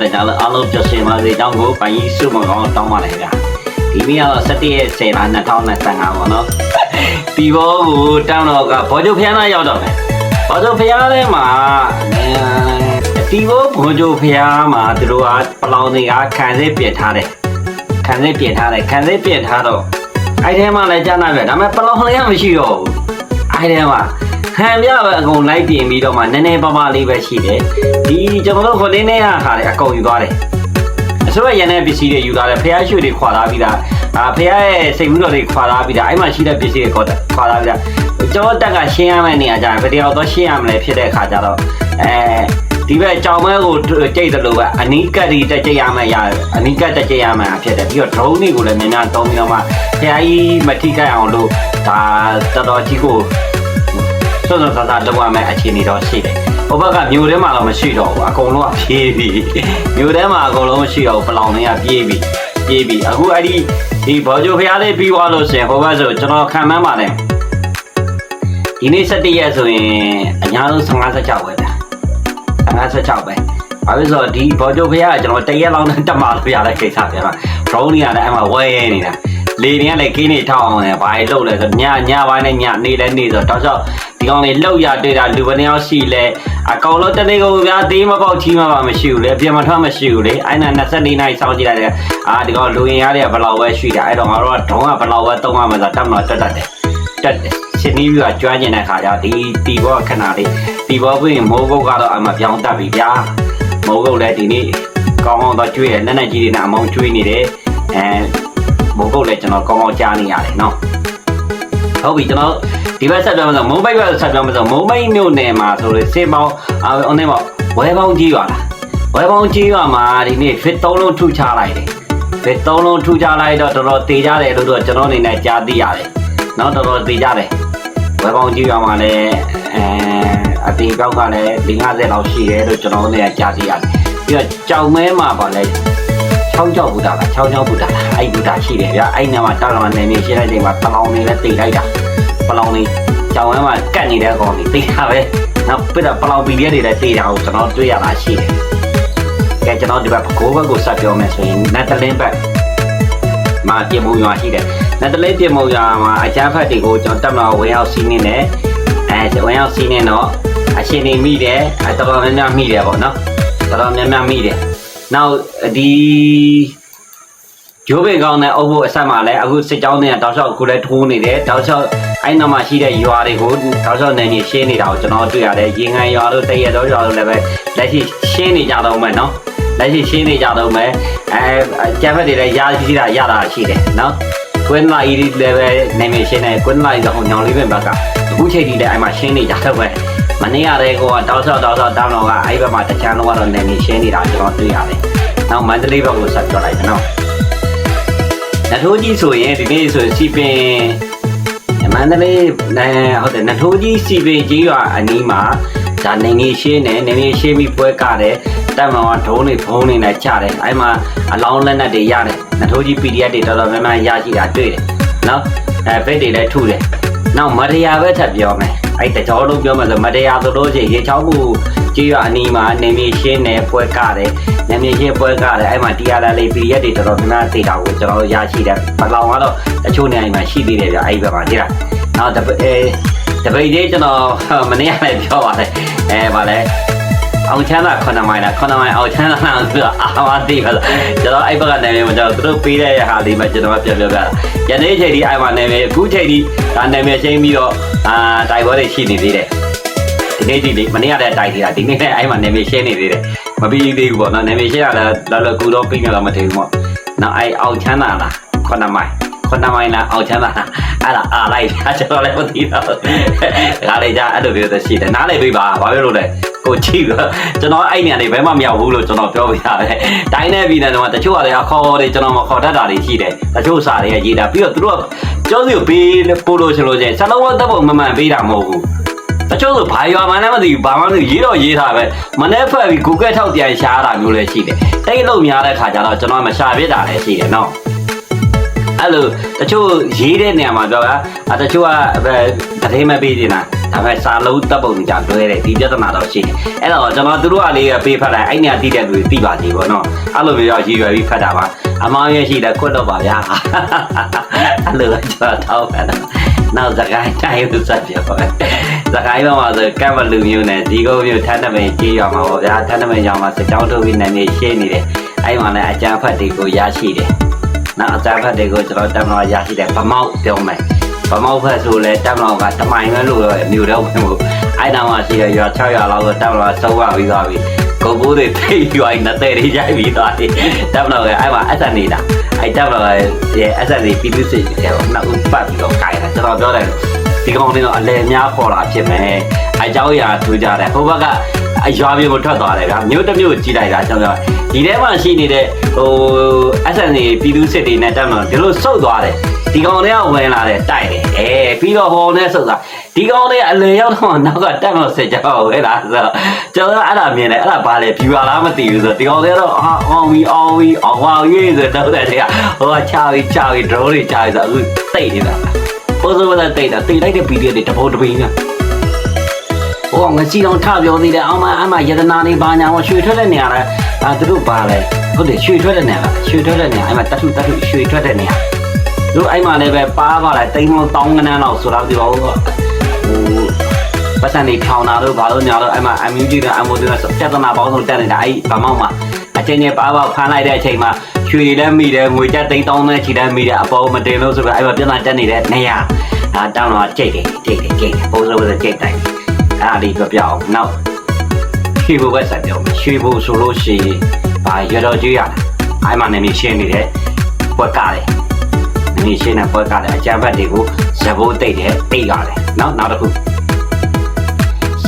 တို့တကြလို့အားလုံးပျော်ရွှင်ပါစေကြောင်းကိုပိုင်ကြီးစုမကောင်းတောင်းပါလိုက်ဗျာဒီနေ့ကတော့17ရက်10လ2025ပေါ့နော်ဒီဘောကိုတောင်းတော့ကဘောကျုပ်ဖျားနာရောက်တော့မယ်ဘောကျုပ်ဖျားထဲမှာဒီဘောဘောကျုပ်ဖျားမှာသူတို့ကပလောင်တွေကခံစစ်ပြစ်ထားတယ်ခံစစ်ပြစ်ထားတယ်ခံစစ်ပြစ်ထားတော့အဲ့ထဲမှာလည်းကြားနာပြဒါပေမဲ့ပလောင်တွေကမရှိတော့ဘူးအဲ့ထဲမှာ ဟန်ပြပဲအကုန်လိုက်ပြင်ပြီးတော့မှနည်းနည်းပါးပါးလေးပဲရှိတယ်ဒီကျွန်တော်တို့ခုလေးနဲ့ဟာလေအကုန်ယူသွားတယ်အစိုးရရန်တဲ့ပစ္စည်းတွေယူလာတယ်ဖះရွှေတွေခွာလာပြီးသားအာဖះရဲ့စိတ်ကူးတော်တွေခွာလာပြီးသားအဲ့မှာရှိတဲ့ပစ္စည်းတွေခွာခွာလာပြီးသားကျွန်တော်တက်ကရှင်းရမယ့်နေရာကြရင်ဘယ်တယောက်တော့ရှင်းရမလဲဖြစ်တဲ့အခါကျတော့အဲဒီဘက်ကြောင်မဲကိုကြိတ်တယ်လို့ပဲအနီးကတ်ဒီတက်ကြိတ်ရမယ်ရတယ်အနီးကတ်တက်ကြိတ်ရမယ်ဖြစ်တယ်ပြီးတော့ drone တွေကိုလည်းများများသုံးပြီးတော့မှဖះကြီးမထိခိုက်အောင်လို့ဒါတော်တော်ကြီးကို စောစောသာသာလုပ်ရမယ့်အခြေအနေတော့ရှိတယ်ဟိုဘက်ကမြို့ထဲမှာတော့မရှိတော့ဘူးအကုန်လုံးကပြေးပြီမြို့ထဲမှာအကုန်လုံးမရှိတော့ဘူးပလောင်တွေကပြေးပြီပြေးပြီအခုအဲ့ဒီဒီဘောဂျိုဖျားလေးပြီးသွားလို့ဆိုရင်ဟိုဘက်ဆိုကျွန်တော်ခံမှန်းပါတယ်ဒီနေ့17ရက်ဆိုရင်အများဆုံး15 16ပဲဗျာ15 16ပဲဘာဖြစ်လို့ဆိုတော့ဒီဘောဂျိုဖျားကကျွန်တော်တရက်လောက်နဲ့တက်မှလို့ရတဲ့ကိစ္စပြန်ပါ drone တွေကလည်းအဲ့မှာဝဲရဲနေတာလေတွေကလည်းခင်းနေထောက်အောင်လည်းဘာလို့လုပ်လဲဆိုညညပိုင်းနဲ့ညနေလည်းနေဆိုတော့တောက်လျှောက်ဒီ ကောင်လေးလှုပ်ရတွေ့တာလူဘယ်နှယောက်ရှိလဲအကောင်လုံးတနေ့ကုန်ဗျာသေးမပေါက်ချီးမပါမရှိဘူးလေအပြင်မထွက်မရှိဘူးလေအဲ့နာ24နိုင်စောင့်ကြည့်လိုက်တယ်အာဒီကောင်လူရင်ရတဲ့ဘယ်လောက်ပဲရှိတာအဲ့တော့ငါတို့ကဒုံးကဘယ်လောက်ပဲသုံးရမှာဆိုတတ်မလို့တက်တတ်တယ်တက်တယ်ရှင်းနီးပြီးတော့ကျွမ်းကျင်တဲ့ခါကျဒီတီဘောခဏလေးတီဘောပြီးမိုးကုတ်ကတော့အမှပြောင်းတက်ပြီဗျာမိုးကုတ်လည်းဒီနေ့ကောင်းကောင်းတော့ကျွေးတယ်နက်နက်ကြီးတွေနဲ့အမောင်းကျွေးနေတယ်အဲမိုးကုတ်လည်းကျွန်တော်ကောင်းကောင်းကြားနေရတယ်နော်ဟုတ်ပြီကျွန်တော် ဒီဘက်ဆက်ပြောမှာဆိုမုံဘိုက်ဘက်ဆက်ပြောမှာဆိုမုံဘိုက်မြို့နယ်မှာဆိုလို့စေပေါင်းအာအုံးနေပေါ့ဝဲပေါင်းကြီးရွာလားဝဲပေါင်းကြီးရွာမှာဒီနေ့ fit 3လုံးထုချလိုက်တယ် fit 3လုံးထုချလိုက်တော့တော်တော်တေကြတယ်လို့တော့ကျွန်တော်အနေနဲ့ကြားသိရတယ်နော်တော်တော်တေကြတယ်ဝဲပေါင်းကြီးရွာမှာလည်းအဲအတေကောက်ကလည်း50လောက်ရှိတယ်လို့ကျွန်တော်အနေနဲ့ကြားသိရတယ်ပြီးတော့ကြောင်မဲမှာပါလဲချောင်းကြောက်ဘူတာလားချောင်းချောင်းဘူတာလားအဲ့ဘူတာရှိတယ်ဗျာအဲ့နေမှာတာလောင်နေနေရှင်းလိုက်ချိန်မှာတလောင်နေလဲတေလိုက်တာ ပလောင်လေးကြောင်ဝမ်းမှာကတ်နေတဲ့အကောင်ကြီးတေးတာပဲနောက်ပြတော့ပလောင်ပီရက်တွေလည်းတေးတာကိုကျွန်တော်တွေ့ရတာရှိတယ်ကဲကျွန်တော်ဒီဘက်ကိုဘက်ကိုဆက်ပြောမယ်ဆိုရင်နတ်တလင်းဘက်မှာပြင်မှုရွာရှိတယ်နတ်တလင်းပြင်မှုရွာမှာအချမ်းဖက်တွေကိုကျွန်တော်တက်မတော်ဝင်ရောက်စီးနေတယ်အဲဝင်ရောက်စီးနေတော့အရှင်နေမိတယ်အဲတော်တော်များများမိတယ်ပေါ့နော်တော်တော်များများမိတယ်နောက်ဒီ ဂျိုးပင်ကောင်းတဲ့အုပ်ဖို့အဆက်မှာလည်းအခုစစ်ကြောင်းတွေကတောက်လျှောက်အခုလည်းထိုးနေတယ်တောက်လျှောက်အဲ့နောက်မှာရှိတဲ့ရွာတွေကိုတောက်လျှောက်နေနေရှင်းနေတာကိုကျွန်တော်တွေ့ရတယ်ရေငန်ရွာတို့တရက်တော်ရွာတို့လည်းပဲလက်ရှိရှင်းနေကြတော့မယ်နော်လက်ရှိရှင်းနေကြတော့မယ်အဲကျန်ဖက်တွေလည်းရာရှိတာရတာရှိတယ်နော်ကွင်းလာဤလည်းပဲနေနေရှင်းနေကွင်းလာဤတော့ညောင်လေးပင်ဘက်ကအခုချိန်ထိလည်းအဲ့မှာရှင်းနေကြတော့ပဲမနေ့ကတည်းကတောက်လျှောက်တောက်လျှောက်တောင်းတော့ကအဲ့ဘက်မှာတချမ်းလုံးကတော့နေနေရှင်းနေတာကျွန်တော်တွေ့ရတယ်နောက်မန္တလေးဘက်ကိုဆက်ပြောလိုက်မယ်နော် နထိုးကြီးဆိုရင်ဒီနေ့ဆိုစီပင်မန္တလေးအဲဟုတ်တယ်နထိုးကြီးစီပင်ကြီးရွာအနီးမှာဒါနေနေရှင်းတယ်နေနေရှင်းပြီးပွဲကတယ်တက်မောင်ကဒုံးနေဖုံးနေနဲ့ချတယ်အဲမှာအလောင်းလက်နက်တွေရတယ်နထိုးကြီး PDF တွေတော်တော်များများရရှိတာတွေ့တယ်နော်အဲဘက်တွေလည်းထုတယ်နောက်မတရားပဲထပ်ပြောမယ် အဲ့တကြောလုံးပြောမှဆိုမတရားဆိုလို့ရှိရင်ရေချောင်းမှုကြီးရွာအနီးမှာနေနေရှင်းတယ်ပွဲကတယ်နေနေရှင်းပွဲကတယ်အဲ့မှာတရားလာလေး PDF တွေတော်တော်များများသိတာကိုကျွန်တော်ရရှိတယ်ဘလောင်ကတော့တချို့နေရာမှာရှိသေးတယ်ဗျအဲ့ဒီဘက်မှာကြည့်လားနောက်တပအဲတပိတ်လေးကျွန်တော်မနေ့ကလည်းပြောပါတယ်အဲဗာလဲ အောင်ချမ်းသာ9မိုင်လား9မိုင်အောင်ချမ်းသာလားဆိုတော့အာမသိပါလားကျွန်တော်အဲ့ဘက်ကနေမြေမှာကျွန်တော်သူတို့ပေးတဲ့ဟာလေးမှကျွန်တော်ပြန်ပြောပြတာယနေ့ချိန်ဒီအဲ့မှာနေမြေအခုချိန်ဒီဒါနေမြေချင်းပြီးတော့အာတိုင်ဘောတွေရှိနေသေးတယ်ဒီနေ့ဒီလေးမနေ့ကလည်းတိုင်သေးတာဒီနေ့လည်းအဲ့မှာနေမြေရှင်းနေသေးတယ်မပြီးသေးဘူးပေါ့နော်နေမြေရှင်းရတာလောလောကူတော့ပြီးမြတော့မထင်ဘူးပေါ့နောက်အဲ့အောင်ချမ်းသာလား9မိုင် ခုနမိုင်းလားအောင်ချမ်းသာအဲ့ဒါအားလိုက်တာကျွန်တော်လည်းမသိတော့ဒါလေးကြအဲ့လိုမျိုးသက်ရှိတယ်နားလေပြပါဘာဖြစ်လို့လဲကိုကြည့်တော့ကျွန်တော်အဲ့နေရာနေဘယ်မှမရောက်ဘူးလို့ကျွန်တော်ပြောပြရတယ်တိုင်းနေပြီနေတော့တချို့ကလည်းအခေါ်တွေကျွန်တော်မခေါ်တတ်တာတွေရှိတယ်တချို့စာတွေကရေးတာပြီးတော့သူတို့ကကျောင်းစီကိုပေးပို့လို့ချင်လို့ချင်းစလုံးဝတပ်ဖို့မမှန်ပေးတာမဟုတ်ဘူးတချို့ဆိုဘာရွာမှလည်းမသိဘူးဘာမှမသိဘူးရေးတော့ရေးတာပဲမနေ့ဖက်ပြီး Google ထောက်ပြန်ရှားတာမျိုးလည်းရှိတယ်တိတ်လို့များတဲ့ခါကျတော့ကျွန်တော်မရှာပြစ်တာလည်းရှိတယ်နော် အဲ့လိုတချို့ရေးတဲ့နေရာမှာပြောတာအတချို့ကတတိမပေးနေတာဒါဒါပေမဲ့စာလုံးတပ်ပုံကြလွဲတယ်ဒီပြဿနာတော့ရှိတယ်အဲ့တော့ကျွန်တော်တို့ကလေးပေးဖတ်လိုက်အဲ့နေရာတိတဲ့သူသိပါသေးပေါ့နော်အဲ့လိုမျိုးရည်ရွယ်ပြီးဖတ်တာပါအမောင်ရရှိတယ်ခွတ်တော့ပါဗျာအဲ့လိုကျွန်တော်ထောက်ဖတ်တာနောက်စကိုင်းတိုင်းသူစက်ပြောပဲစကိုင်းဘက်မှာဆိုကံမလူမျိုးနဲ့ဒီကုန်းမျိုးထန်းတမင်ကြီးရွာမှာပေါ့ဗျာထန်းတမင်ရွာမှာစကြောင်းထုတ်ပြီးနာမည်ရှင်းနေတယ်အဲ့မှာလည်းအကြမ်းဖက်တွေကိုရရှိတယ် နောက်အကြမ်းဖက်တွေကိုကျွန်တော်တမန်တော်ရရှိတယ်ဗမောက်ပြောမယ်ဗမောက်ဖက်ဆိုလဲတက်မလောက်ကတမိုင်ပဲလို့ပဲမြို့တော့ဝင်ဖို့အဲ့တောင်မှရှိရရွာ6ရွာလောက်ကိုတက်မလောကသုံးရပြီးသွားပြီကိုကိုတွေဖိတ်ရွာနဲ့တဲ့တွေရိုက်ပြီးသွားတယ်တက်မလောကအဲ့မှာအဆက်နေတာအဲ့တက်မလောကရဲ့အဆက်တွေပြီးပြီးစစ်တယ်နောက်ဦးပတ်ပြီးတော့ခိုင်းတာကျွန်တော်ပြောတယ် ဒီကောင်တွေတော့အလဲများပေါ်လာဖြစ်မယ်အเจ้าရာထူကြတယ်ဟိုဘက်ကအရွာပြေကိုထွက်သွားတယ်ဗျာမြို့တစ်မြို့ကြည့်လိုက်တာကျွန်တော်ဒီထဲမှာရှိနေတဲ့ဟိုအဆက်နေပြည်သူစစ်တွေနဲ့တက်မလောဒီလိုစုပ်သွားတယ် ဒီကောင်တွေကဝင်လာတယ်တိုက်တယ်အဲပြီးတော့ဟောနဲ့ဆုတ်တာဒီကောင်တွေအလေရောက်တော့နောက်ကတက်တော့ဆက်ကြောက်ဝဲလာဆိုတော့ကျွန်တော်အဲ့ဒါမြင်တယ်အဲ့ဒါဘာလဲဖြူလာလားမသိဘူးဆိုတော့ဒီကောင်တွေကတော့အာအောင်ပြီးအောင်ပြီးအောင်ပါရေးဆိုတော့တဲ့တွေကဟိုချာပြီးချာပြီး drone တွေချာပြီးဆိုအခုတိတ်နေတာ ပိုးစိုးတဲ့တိတ်တာတိတ်လိုက်တဲ့ဗီဒီယိုတွေတပုတ်တပိင်းကဟိုငစီတော်ထပြောသေးတယ်အောင်မအမယတနာနေဘာညာဟောရွှေထွက်တဲ့နေရာလဲအာသူတို့ပါလဲဟုတ်တယ်ရွှေထွက်တဲ့နေရာရွှေထွက်တဲ့နေရာအဲ့မှာတထုတထုရွှေထွက်တဲ့နေရာသူအဲ့မှာလည်းပဲပါပါလိုက်တိမ်မောတောင်းကနန်းလောက်ဆိုတော့ဒီပါဦးဟိုပတ်စံနေထောင်တာတို့ဘာလို့ညာလို့အဲ့မှာ MUG နဲ့ MOD နဲ့ပြဿနာပေါင်းစုံတက်နေတာအဲ့ဗမောက်မှာအချင်းချင်းပါပါဖမ်းလိုက်တဲ့အချိန်မှာ ရွှေလည်းမိတယ်ငွေကြက်တိမ်တောင်းနဲ့ခြေလည်းမိတယ်အပေါ်မတင်လို့ဆိုတော့အဲ့မှာပြဿနာတက်နေတဲ့နေရာဒါတောင်းတော့ကြိတ်တယ်ကြိတ်တယ်ကြိတ်တယ်ပုံစံဝယ်ကြိတ်တိုင်းအဲ့ဒါလေးပြပြအောင်နောက်ရွှေဘုတ်ပဲဆက်ပြောမယ်ရွှေဘုတ်ဆိုလို့ရှိရင်ဘာရတော်ကြီးရတာအဲ့မှာနေနေရှင်းနေတယ်ဘွက်ကားတယ်နေရှင်းတဲ့ပွဲကလည်းအကြမ်းဖက်တွေကိုဇဘိုးတိတ်တယ်တိတ်ရတယ်နော်နောက်တစ်ခု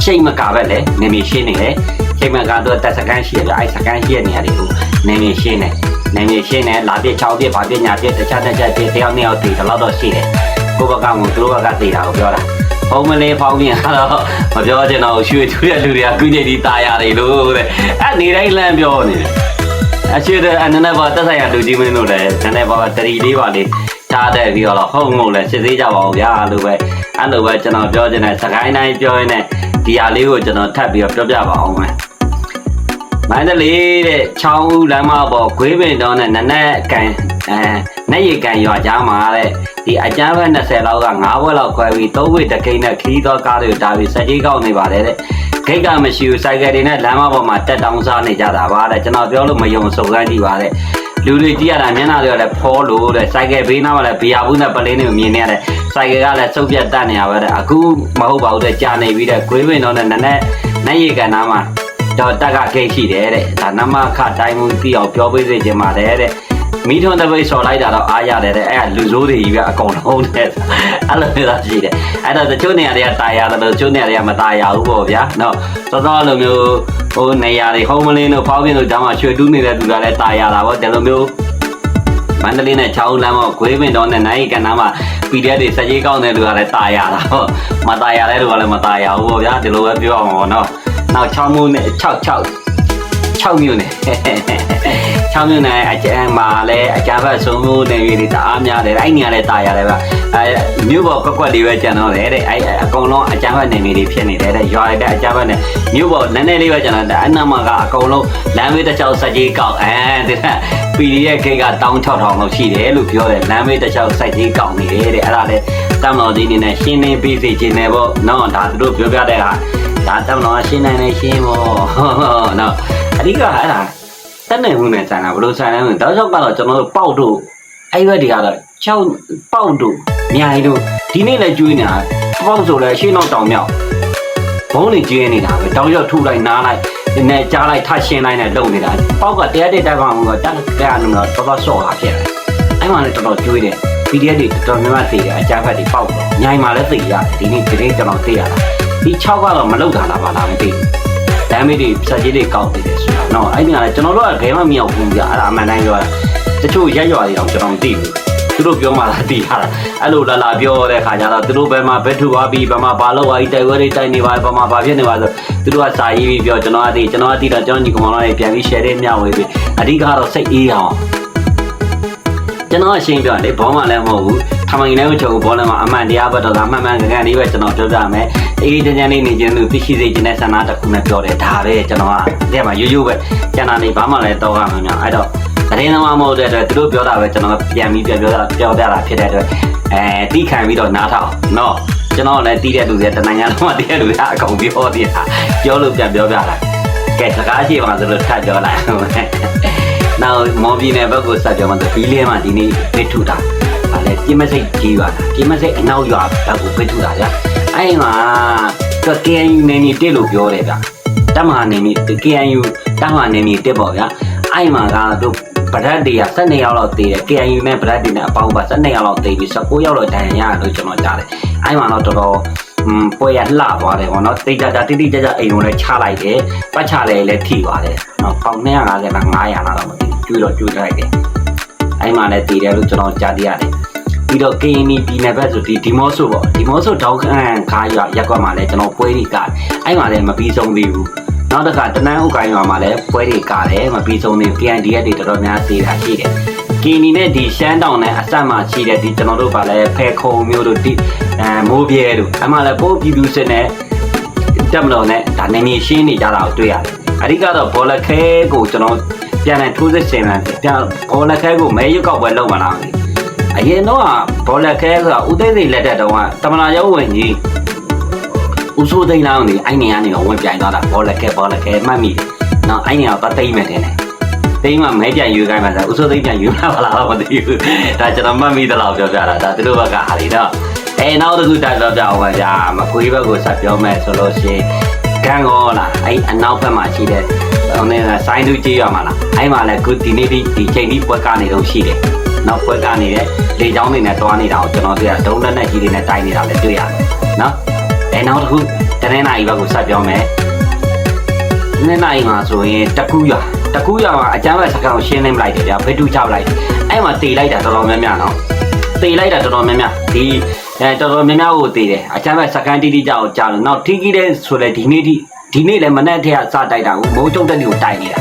ရှိတ်မကပဲလေနေနေရှင်းနေလေရှိတ်မကတော့တက်စကန်ရှိရအဲ့စကန်ရှိရနေရတယ်ကိုနေနေရှင်းနေ နေနေရှင်းနေလာပြ6ပြဘာပြညာပြတခြားတခြားပြတယောက်နှစ်ယောက်တည်တော့တော့ရှိတယ်ကိုဘကကသူတို့ဘကတည်တာကိုပြောတာဖုံးမလေးဖောင်းပြင်ကတော့မပြောချင်တော့ရွှေထူးတဲ့လူတွေကကုညိတီตายရတယ်လို့တဲ့အဲ့နေတိုင်းလမ်းပြောနေတယ် အရှိတဲ့အနည်းပါတက်ဆိုင်ရလူကြီးမင်းတို့လည်းနည်းနည်းပါတရီလေးပါလေးထားတဲ့ပြီးတော့ဟုတ်ငုံလည်းစစ်သေးကြပါဦးဗျာလို့ပဲအဲ့လိုပဲကျွန်တော်ပြောချင်တဲ့စကိုင်းတိုင်းပြောရင်းနဲ့ဒီဟာလေးကိုကျွန်တော်ထပ်ပြီးတော့ပြောပြပါအောင်မယ် မန္တလေးတဲ့ချောင်းဦးလမ်းမပေါ်ဂွေးပင်တော်နဲ့နနက်ကန်အဲနဲ့ရကန်ရွာကြားမှာတဲ့ဒီအကျန်းဘက်20လောက်က9ဘွက်လောက်ခွဲပြီး3ဘွက်တကိန်းနဲ့ခီးသောကားတွေကိုဒါပြီးစက်ကြီးကောက်နေပါတယ်တဲ့ဂိတ်ကမရှိဘူးစိုက်ကယ်တွေနဲ့လမ်းမပေါ်မှာတက်တောင်းစားနေကြတာပါတဲ့ကျွန်တော်ပြောလို့မယုံစုံစမ်းကြည့်ပါတဲ့လူတွေကြည့်ရတာမျက်နှာတွေကလည်းဖောလို့တဲ့စိုက်ကယ်ဘေးနားမှာလည်းဘီယာဘူးနဲ့ပလင်းတွေကိုမြင်နေရတယ်စိုက်ကယ်ကလည်းစုပ်ပြတ်တတ်နေရပါတဲ့အခုမဟုတ်ပါဘူးတဲ့ကြာနေပြီတဲ့ဂွေးပင်တော့နဲ့နည်းနည်းနိုင်ရီကန်နားမှာ တော့တက်ကဂိတ်ရှိတယ်တဲ့ဒါနမခတိုင်းမှုပြီးအောင်ပြောပေးစေချင်ပါတယ်တဲ့မိထွန်းတပိတ်ဆော်လိုက်တာတော့အားရတယ်တဲ့အဲ့ဒါလူစိုးတွေကြီးပဲအကုန်လုံးတဲ့အဲ့လိုမျိုးသာရှိတယ်အဲ့တော့တချို့နေရာတွေကတာယာတယ်လို့တချို့နေရာတွေကမတာယာဘူးပေါ့ဗျာနော်သောသောလိုမျိုးဟိုနေရာတွေဟုံးမလင်းတို့ဖောက်ပြင်းတို့ဒါမှရွှေတူးနေတဲ့သူကလည်းတာယာတာပေါ့ဒီလိုမျိုးမန္တလေးနဲ့ချောင်းလမ်းမှာဂွေးပင်တော်နဲ့နိုင်ကနားမှာ PDF တွေစကြေးကောင်းတဲ့လူကလည်းတာယာတာပေါ့မတာယာတဲ့လူကလည်းမတာယာဘူးပေါ့ဗျာဒီလိုပဲပြောအောင်ပေါ့နော် နောက်6မိုးနဲ့6 6 6မြို့နယ်6မြို့နယ်အကျမ်းမှာလည်းအကြမ်းဖက်ဆုံးမှုနေပြည်တော်တအားများတယ်အဲ့နေရာလည်းတာရတယ်ဗျအဲမြို့ပေါ်ကွက်ကွက်လေးပဲကျန်တော့တယ်တဲ့အဲ့အကုန်လုံးအကြမ်းဖက်နေပြည်တွေဖြစ်နေတယ်တဲ့ရွာရတဲ့အကြမ်းဖက်နေမြို့ပေါ်နည်းနည်းလေးပဲကျန်တော့တယ်အဲ့နာမှာကအကုန်လုံးလမ်းမေးတစ်ချောင်းစက်ကြီးကောက်အဲဒီက PDF ဂိတ်က16000လောက်ရှိတယ်လို့ပြောတယ်လမ်းမေးတစ်ချောင်းစက်ကြီးကောက်နေတယ်တဲ့အဲ့ဒါလည်းတမ်တော်ကြီးနေနဲ့ရှင်းနေပြီးစီခြင်းတယ်ပေါ့နော်ဒါသူတို့ပြောပြတဲ့ဟာ ဒါတမ်တော်ရှင်းနိုင်နေရှင်းပေါ့နော်အဓိကအဲ့ဒါတက်နေမှုနဲ့ဆန်တာဘယ်လိုဆန်လဲဆိုတော့တောက်ချောက်ကတော့ကျွန်တော်တို့ပေါက်တို့အဲ့ဘက်တွေကတော့ချောက်ပေါက်တို့မြိုင်တို့ဒီနေ့လည်းကျွေးနေတာပေါက်ဆိုလည်းရှင်းတော့တောင်မြောက်ဘုံနေကျွေးနေတာပဲတောက်ချောက်ထုလိုက်နားလိုက်ဒီနဲ့ကြားလိုက်ထရှင်းလိုက်နဲ့လုံနေတာပေါက်ကတရားတက်တိုက်ပါမှုကတက်တရားနေတော့တော်တော်ဆော့တာဖြစ်တယ်အဲ့မှလည်းတော်တော်ကျွေးတယ် PDF တွေတော်တော်များများသိတယ်အကြမ်းဖက်တွေပေါက်တော့ညိုင်မှာလည်းသိရတယ်ဒီနေ့ဒီနေ့ကျွန်တော်သိရတာ ဒီ6ကတော့မလောက်တာလားပါလားမသိဘူးဒမ်းမေးတွေစက်ကြီးတွေကောက်နေတယ်ဆိုတာနော်အဲ့ဒီကလည်းကျွန်တော်တို့ကဘယ်မှမရောက်ဘူးကြာအဲ့ဒါအမှန်တိုင်းပြောတာတချို့ရက်ရွာတွေတော့ကျွန်တော်မသိဘူးသူတို့ပြောမှလာသိရတာအဲ့လိုလာလာပြောတဲ့ခါကျတော့သူတို့ဘယ်မှာဘက်ထူသွားပြီးဘယ်မှာဘာလို့သွားပြီးတိုက်ဝဲတွေတိုက်နေပါဘယ်မှာဘာဖြစ်နေပါဆိုသူတို့ကစာရေးပြီးပြောကျွန်တော်ကသိကျွန်တော်ကသိတော့ကျွန်တော်ညီကောင်တော်တွေပြန်ပြီး share တွေမျှဝေပြီးအဓိကတော့စိတ်အေးအောင်ကျွန်တော်အရှင်းပြောတယ်ဘောမှလည်းမဟုတ်ဘူး ခမိုင်လည်းချုပ်ဘောလုံးမှာအမှန်တရားဘက်တော့ကအမှန်မှန်ကန်ကန်လေးပဲကျွန်တော်ပြောပြမယ်အေးချမ်းချမ်းလေးနေခြင်းသူသိရှိစေခြင်းနဲ့ဆန္ဒတစ်ခုနဲ့ပြောတယ်ဒါပဲကျွန်တော်ကတဲ့မှာရိုးရိုးပဲကျန်တာနေဘာမှလည်းတော့ရမှာများအဲ့တော့သတင်းသမားမဟုတ်တဲ့အတွက်သူတို့ပြောတာပဲကျွန်တော်ပြန်ပြီးပြန်ပြောတာပြောပြတာဖြစ်တဲ့အတွက်အဲတီးခံပြီးတော့နားထောင်နော်ကျွန်တော်လည်းတီးတဲ့လူတွေတနင်္ဂနွေလုံးတီးတဲ့လူတွေအကောင်ပြောသေးတာပြောလို့ပြန်ပြောပြတာကဲစကားရှိပါဆိုလို့ထပ်ပြောလိုက်နောက်မော်ဘီနယ်ဘက်ကိုဆက်ပြောမှဆိုဘီလီယံမှာဒီနေ့ပြစ်ထူတာ။ဒါ လည်းပြင်းမစိတ်ကြီးရွာတာပြင်းမစိတ်အနောက်ရွာဘက်ကိုပိတ်ထူတာဗျာ။အဲ့မှာက KNU နေနေတက်လို့ပြောတယ်ဗျာ။တမဟာနေနေ KNU တမဟာနေနေတက်ပေါ့ဗျာ။အဲ့မှာကတို့ဗဒတ်တွေက12ယောက်လောက်တည်တယ် KNU နဲ့ဗဒတ်တွေနဲ့အပေါင်းပါ12ယောက်လောက်တည်ပြီး19ယောက်လောက်တန်ရရတယ်လို့ကျွန်တော်ကြားတယ်။အဲ့မှာတော့တော်တော်อืมပွဲရလှသွားတယ်ပေါ့နော်တိတ်ကြကြတိတိကြကြအိမ်ကိုလည်းချလိုက်တယ်ပတ်ချလည်းလည်းထိသွားတယ်နော်ပေါင်250လား900လားတော့မသိဘူးကျွေးတော့ကျွေးလိုက်တယ်အဲ့မှာလည်းတည်တယ်လို့ကျွန်တော်ကြားသိရတယ် ပြီးတော့ KNY ပြည်နယ်ဘက်ဆိုဒီဒီမော့ဆိုပေါ့ဒီမော့ဆိုတောက်ခန့်ခါရွာရက်ကွက်မှာလည်းကျွန်တော်ပွဲတွေကအဲ့မှာလည်းမပြီးဆုံးသေးဘူးနောက်တစ်ခါတနန်းဥက္ကိုင်းရွာမှာလည်းပွဲတွေကလည်းမပြီးဆုံးသေးဘူး KNDF တွေတော်တော်များသေးတာရှိတယ်ကီနီနဲ့ဒီရှမ်းတောင်နဲ့အဆက်မှာရှိတဲ့ဒီကျွန်တော်တို့ကလည်းဖဲခုံမျိုးတို့ဒီအဲမိုးပြဲတို့အမှလည်းပိုးပြည်သူစစ်နဲ့တက်မလို့နဲ့ဒါနေနေရှင်းနေကြတာကိုတွေ့ရတယ်အဓိကတော့ဘောလခဲကိုကျွန်တော်ပြန်တဲ့ထိုးစစ်ဆင်လာပြန်ဘောလခဲကိုမဲရွက်ကောက်ပွဲလုပ်မလား အရင်တော့ဘောလခဲဆိုတာဦးသိန်းစိန်လက်ထက်တော့တမနာရုံးဝင်ကြီးဦးစိုးသိန်းလောင်းနေအဲ့နေကနေတော့ဝင်ပြိုင်သွားတာဘောလခဲဘောလခဲမှတ်မိတယ်နော်အဲ့နေတော့ပတ်သိမ့်မယ်တင်တယ်သိမ်းမှမဲပြန်ယူခိုင်းမှာဆိုဦးစိုးသိန်းပြန်ယူလာပါလားမသိဘူးဒါကျွန်တော်မှတ်မိသလောက်ပြောပြတာဒါသူတို့ဘက်ကဟာလီတော့အဲနောက်တစ်ခုတက်ပြောပြအောင်ပါဗျာမကွေးဘက်ကိုဆက်ပြောမယ်ဆိုလို့ရှိရင်ကံကောလားအဲ့အနောက်ဘက်မှာရှိတဲ့ဟိုနေဆိုင်းသူကြီးရမှာလားအဲ့မှာလည်းခုဒီနေ့ဒီဒီချိန်ဒီပွဲကနေတော့ရှိတယ် နောက်ပွဲကနေတဲ့လေချောင်းတွေနဲ့တွားနေတာကိုကျွန်တော်တို့ကဒုံးလက်နဲ့ကြီးတွေနဲ့တိုက်နေတာလည်းတွေ့ရတယ်နော်အဲနောက်တစ်ခုတနင်္လာရီဘက်ကိုဆက်ပြောမယ်တနင်္လာရီမှာဆိုရင်တကူရွာတကူရွာမှာအကျမ်းဘက်စကားကိုရှင်းလင်းပလိုက်တယ်ဗျာဖေတူချပလိုက်အဲ့မှာတေလိုက်တာတော်တော်များများနော်တေလိုက်တာတော်တော်များများဒီအဲတော်တော်များများကိုတေတယ်အကျမ်းဘက်စကန်တိတိကျအောင်ကြားလို့နောက်ထိကြီးတဲ့ဆိုလဲဒီနေ့ဒီဒီနေ့လည်းမနေ့တည်းကစတိုက်တာကိုမိုးကျုံတက်တွေကိုတိုက်နေတာ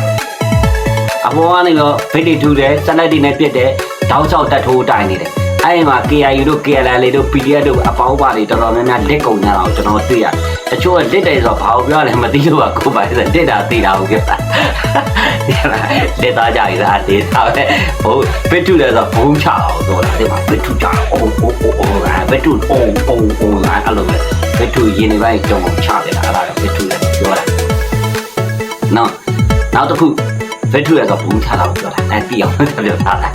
အပေါ်ကနေတော့ဖိတ်တွေထူတယ်စလက်တွေနဲ့ပြစ်တယ် တောက်ချောက်တက်ထိုးတိုင်နေတယ်အဲ့မှာ KIU တို့ KLL တို့ PDF တို့အပေါင်းပါတွေတော်တော်များများလက်ကုံကြတာကိုကျွန်တော်သိရတယ်တချို့ကလက်တယ်ဆိုတော့ဘာလို့ပြောလဲမသိလို့ကကိုယ်ပိုင်စတက်တာသိတာကိုပြောတာလက်သားကြရတာဒေတာပဲဘုပစ်ထုလဲဆိုဘုံချအောင်ဆိုတာဒီမှာပစ်ထုကြတော့အိုးအိုးအိုးအိုးပစ်ထုအိုးအိုးအိုးအဲ့လိုပဲပစ်ထုရင်းနေပိုင်းကြောင်းချတယ်အဲ့ဒါတော့ပစ်ထုလဲပြောတာနော်နောက်တစ်ခု ဖက်ထူရဆိုဘူးထားတာပြောတာအဲပြီးအောင်ပြောထားတာ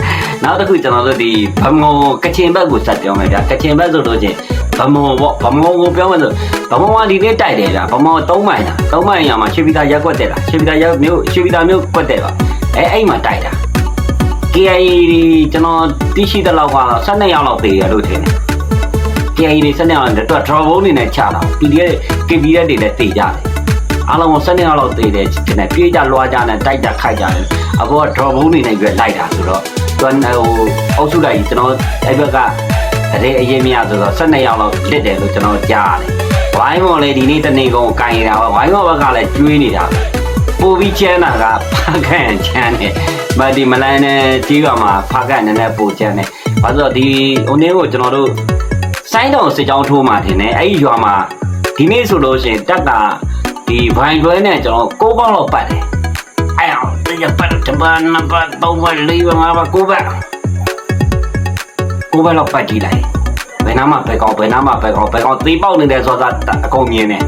နောက်တစ်ခုကျွန်တော်တို့ဒီဗမောကချင်ဘက်ကိုစက်ပြောမယ်ဗျာကချင်ဘက်ဆိုလို့ချင်းဗမောပေါ့ဗမောကိုပြောမယ်ဆိုဗမောကဒီနေ့တိုက်တယ်ဗျာဗမော၃မိုင်လား၃မိုင်ရမှာရှေပီတာရက်ကွက်တယ်လားရှေပီတာရက်မြို့ရှေပီတာမြို့ကွက်တယ်ပါအဲအဲ့မှာတိုက်တာ KIA ကျွန်တော်သိရှိတဲ့လောက်ကတော့12ရောက်လောက်သေးရလို့ထင်တယ် KIA တွေ12ရောက်တော့ draw bone နေနဲ့ချတာ PDF KPF တွေလည်းတေးကြတယ် အားလုံးကို12ရောက်လောက်သေးတယ်ဒီနေ့ပြေးကြလွားကြနဲ့တိုက်ကြခိုက်ကြတယ်အခုက draw bone နေနဲ့ရွက်လိုက်တာဆိုတော့သူဟိုအုပ်စုလိုက်ကျွန်တော်အဲ့ဘက်ကအဲအရင်မြဆိုတော့12ရောက်လောက်လစ်တယ်လို့ကျွန်တော်ကြားရတယ်ဝိုင်းမော်လေဒီနေ့တနေ့ကုန်ကိုင်ရတာဝိုင်းမော်ဘက်ကလည်းကျွေးနေတာပဲပိုပြီးချမ်းတာကဖားခန့်ချမ်းတယ်မဒီမလန်နဲ့ကြီးရွာမှာဖားခန့်နည်းနည်းပိုချမ်းတယ်ဘာလို့ဒီဟိုနေ့ကိုကျွန်တော်တို့စိုင်းတော်စစ်ကြောင်းထိုးမှတင်တယ်အဲ့ဒီရွာမှာဒီနေ့ဆိုလို့ရှိရင်တက်က ဒီဘိုင်တွဲနဲ့ကျွန်တော်ကိုးပေါက်လောက်ပတ်တယ်အဲ့အောင်တပတ်တပတ်နှစ်ပတ်သုံးပတ်လေးပတ်ငါးပတ်ကိုးပတ်ကိုးပတ်လောက်ပတ်ကြည့်လိုက်ဘယ်နာမှပဲကောင်းဘယ်နာမှပဲကောင်းဘယ်ကောင်းသေးပေါက်နေတယ်ဆိုတာအကုန်မြင်တယ်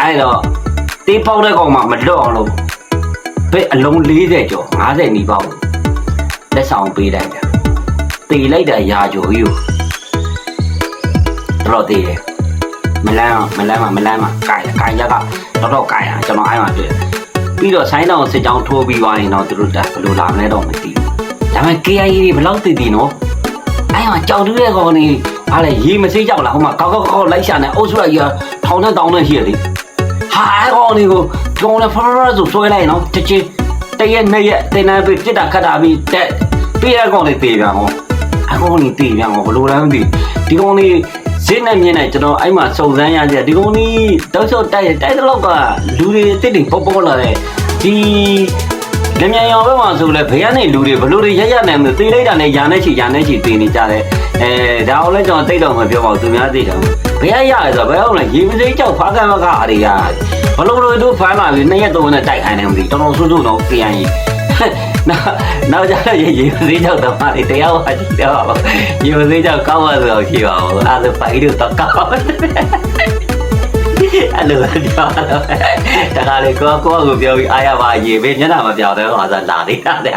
အဲ့တော့သေးပေါက်တဲ့ကောင်မှမလွတ်အောင်လို့ဘယ်အလုံး40ကျော်50နီးပေါက်လက်ဆောင်ပေးလိုက်တယ်တေလိုက်တာရာကျော်ကြီးကိုတော့တေးတယ်မလန်းမလန်းမမလန်းမကိုင်ကိုင်ရက တော့တော့ကိုင်ရကျွန်တော်အဲ့မှာတွေ့တယ်ပြီးတော့ဆိုင်းတောင်စစ်ကြောင်းထိုးပြီးသွားရင်တော့သူတို့တက်ဘယ်လိုလာမလဲတော့မသိဘူးဒါပေမဲ့ KIA တွေဘယ်လောက်တည်တည်နော်အဲ့မှာကြောက်တူးတဲ့ကောင်တွေဟာလေရေမစေးကြောက်လားဟိုမှာကောက်ကောက်ကောက်လိုက်ရှာနေအုပ်စုလိုက်ရထောင်းနဲ့တောင်းနဲ့ရှိရလေဟာအဲ့ကောင်တွေကိုကြောင်းနဲ့ဖရရဆိုဆွဲလိုက်နော်တချင်တရက်နှစ်ရက်တင်နေပြီးပြစ်တာခတ်တာပြီးတက်ပြီးရကောင်တွေတေးပြန်ဟောအကောင်တွေတေးပြန်ဟောဘယ်လိုလဲမသိဒီကောင်တွေ ဇင်းနဲ့မြင်နေကျွန်တော်အဲ့မှာစုံစမ်းရကြဒီကောင်ကြီးတောက်ချောက်တိုက်တိုက်တော့ကလူတွေတစ်တိပေါပေါလာတယ်ဒီလမြန်ရောဘက်မှာဆိုလဲဘယ်ကနေလူတွေဘလို့တွေရရနေမလို့သေလိုက်တာနဲ့ယာနဲ့ချီယာနဲ့ချီသေနေကြတယ်အဲဒါအောင်လဲကျွန်တော်တိတ်တော့မပြောပါဘူးသူများသိတယ်ဘယ်ရရလဲဆိုတော့ဘယ်အောင်လဲရေမစိမ်းကြောက်ဖားကမ်းမကအားတွေကဘလို့တွေတို့ဖမ်းလာပြီးနှစ်ရက်သုံးရက်နဲ့တိုက်ခိုင်းနေမှဒီတော်တော်ဆိုးဆိုးတော့ပြန်ရင် နောက်နောက်ကြတော့ရေရေမစိမ်းကြောက်တော့မှဒီတရားဝါကြည့်တော့ရေမစိမ်းကြောက်ကောက်ရဆိုတော့ရှိပါဘူးအဲ့ဒါပိုက်တို့တော့ကောက်အဲ့လိုပြောတော့တခါလေကိုကိုကိုပြောပြီးအားရပါရေပဲမျက်နှာမပြောင်းတဲ့ဟာဆိုလာနေတာတဲ့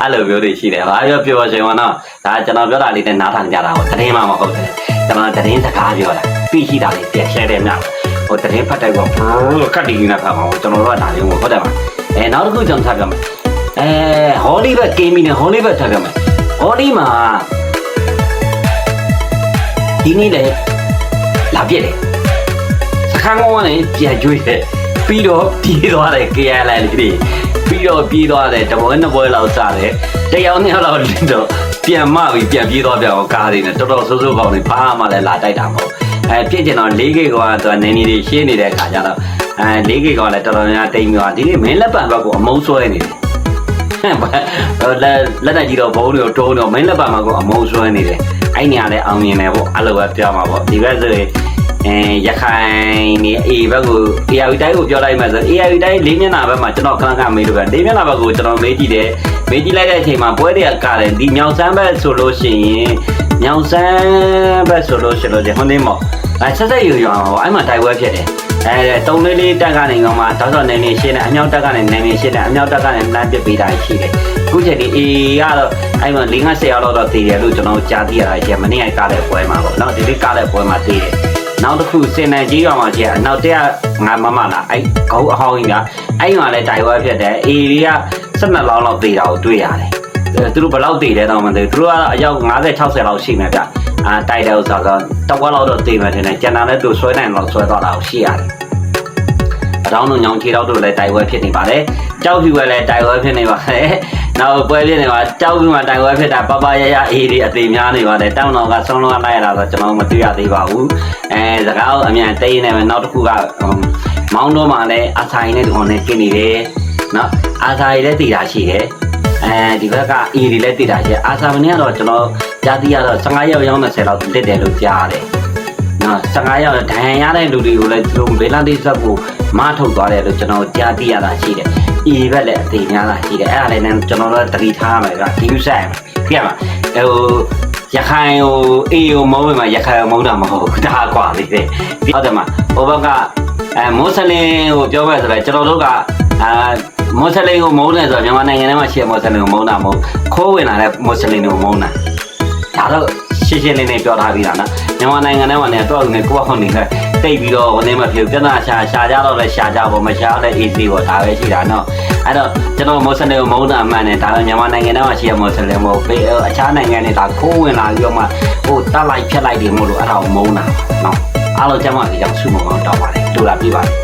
အဲ့လိုမျိုးတွေရှိတယ်ဘာပြောပြောရှင်ကတော့ဒါကျွန်တော်ပြောတာလေးနဲ့နားထောင်ကြတာပေါ့တရင်မှမဟုတ်တယ်ကျွန်တော်တရင်စကားပြောတာပြီးရှိတာလေးပြရှဲတယ်မြောက်ဟိုတရင်ဖတ်တိုက်ပေါ့ဘလို့ကတ်တီနေတာဖတ်မှာကျွန်တော်တို့ကဒါလေးကိုဟုတ်တယ်ပါအဲနောက်တစ်ခုကျွန်တော်ဆက်ပြောမယ် အဲဟောလီဘက်ဂိမ်းမီနဲ့ဟောလီဘက်ဆက်ပြောမယ်ဟောလီမှာဒီနေ့လေလာပြည့်တယ်စခန်းကောင်းကနေပြန်ကျွေးတယ်ပြီးတော့ပြေးသွားတယ် KL လေးတွေပြီးတော့ပြေးသွားတယ်တပွဲနှစ်ပွဲလောက်စားတယ်တယောက်နှစ်ယောက်လောက်လင်းတော့ပြန်မပြီးပြန်ပြေးသွားပြန်အောင်ကားတွေနဲ့တော်တော်ဆိုးဆိုးကောင်းနေဘာမှလည်းလာတိုက်တာမဟုတ်အဲပြစ်ကျင်တော့ 4K ကောသူကနေနေတွေရှင်းနေတဲ့ခါကျတော့အဲ 4K ကောလည်းတော်တော်များတိမ်ပြီးတော့ဒီနေ့မင်းလက်ပံဘက်ကအမုန်းဆွဲနေတယ် လက်လက်နဲ့ကြီးတော့ဘုံတွေကိုတုံးတော့မင်းလက်ပံဘက်ကအမုန်းဆွဲနေတယ်အဲ့နေရာလဲအောင်မြင်တယ်ပေါ့အဲ့လိုပဲပြောမှာပေါ့ဒီဘက်ဆိုရင်အဲရခိုင်နေအေဘက်ကို AR တိုင်းကိုပြောလိုက်မှဆို AR တိုင်းလေးမျက်နှာဘက်မှာကျွန်တော်ခဏခဏမေးလို့ပဲလေးမျက်နှာဘက်ကိုကျွန်တော်မေးကြည့်တယ်မေးကြည့်လိုက်တဲ့အချိန်မှာပွဲတွေကကားတယ်ဒီမြောင်စမ်းဘက်ဆိုလို့ရှိရင်မြောင်စမ်းဘက်ဆိုလို့ရှိလို့ဟိုနေမော်အဲဆက်ဆက်ယူရအောင်အဲ့မှာတိုက်ပွဲဖြစ်တယ် အဲတုံလေးလေးတက်ကနေကောင်မှတောက်တော့နေနေရှင်းတယ်အမြောက်တက်ကနေနေနေရှင်းတယ်အမြောက်တက်ကနေလမ်းပစ်ပေးတာရှိတယ်အခုချိန်ဒီ A ကတော့အဲ့မှာ၄50ရောက်တော့တည်တယ်လို့ကျွန်တော်ကြားသိရတာရှိတယ်မနေ့ကကားတဲ့ပွဲမှာပေါ့နော်ဒီနေ့ကားတဲ့ပွဲမှာတည်တယ်နောက်တစ်ခုစင်နယ်ကြီးရွာမှာကျအနောက်တရငါမမလားအဲ့ဂုံအဟောင်းကြီးကအဲ့မှာလည်းတိုင်ဝဲဖြစ်တယ်အေရီက12လောင်းလောက်သေးတာကိုတွေ့ရတယ်အဲသူတို့ဘယ်လောက်သေးလဲတော့မသိဘူးသူတို့ကတော့အယောက်50 60လောက်ရှိမယ်ဗျ အာတိုက်တယ်ဥစ္စာဆိုတော့ဝက်လောက်တော့သေးမယ်ထင်တယ်ကျန်တာလည်းသူဆွဲနိုင်လောက်ဆွဲတော့တာကိုရှိရတယ်အတောင်းတို့ညောင်ခြေတော့တို့လည်းတိုင်ဝဲဖြစ်နေပါတယ်ကြောက်ဖြူကလည်းတိုင်ဝဲဖြစ်နေပါတယ်နောက်ပွဲလေးတွေမှာကြောက်ဖြူမှာတိုင်ဝဲဖြစ်တာပပရရအေးဒီအသေးများနေပါတယ်တောင်းတော်ကဆုံးလုံးလိုက်ရတာဆိုကျွန်တော်မသိရသေးပါဘူးအဲစကားအမြန်တိတ်နေမယ်နောက်တစ်ခုကမောင်းတော့မှလည်းအဆိုင်နဲ့ဒီကောင်နဲ့กินနေတယ်နော်အာစာရီလည်းတည်တာရှိတယ်အဲဒီဘက်ကအေးဒီလည်းတည်တာရှိတယ်အာစာမင်းကတော့ကျွန်တော် ကြားသိရတော့15ရောက်ရောက်20လောက်တက်တယ်လို့ကြားရတယ်နော်15ရောက်ဒဏ်ရာရတဲ့လူတွေကိုလည်းသူတို့ဘေလန်ဒီဆက်ကိုမထုတ်သွားတယ်လို့ကျွန်တော်ကြားသိရတာရှိတယ်။ဤဘက်လည်းအသေးများတာရှိတယ်။အဲ့ဒါလည်းနဲ့ကျွန်တော်တို့တတိထားရမယ်ကဒီဥဆိုင်မှာပြရမှာဟိုရခိုင်ဟိုအေယိုမုံးမှာရခိုင်မုံးတာမဟုတ်ဘူးဒါကွာလေးတယ်။ဟုတ်တယ်မဟိုဘက်ကအဲမွတ်စလင်ကိုပြောမယ်ဆိုတော့ကျွန်တော်တို့ကအာမွတ်စလင်ကိုမုန်းတယ်ဆိုတော့မြန်မာနိုင်ငံထဲမှာရှိတဲ့မွတ်စလင်ကိုမုန်းတာမဟုတ်ခိုးဝင်လာတဲ့မွတ်စလင်ကိုမုန်းတာ ဒါတော့ရှင်းရှင်းလင်းလင်းပြောထားပြီးတာနော်မြန်မာနိုင်ငံထဲမှာလည်းတော့နေကိုယ့်ဘာနေလဲတိတ်ပြီးတော့ဟိုနေမှာဖြစ်ပြဿနာရှာရှာကြတော့လဲရှာကြပေါ့မရှာတော့လဲ AC ပေါ့ဒါပဲရှိတာနော်အဲ့တော့ကျွန်တော်မွတ်စလင်ကိုမုန်းတာမှန်တယ်ဒါပေမဲ့မြန်မာနိုင်ငံထဲမှာရှိတဲ့မွတ်စလင်မို့ဘေးအခြားနိုင်ငံတွေဒါခိုးဝင်လာပြီးတော့မှဟိုတတ်လိုက်ဖြတ်လိုက်တယ်မို့လို့အဲ့ဒါကိုမုန်းတာနော်အားလုံးကျမ်းမာပြီးကြောင့်ဆုမကောင်းတောင်းပါတယ်တူလာပြပါ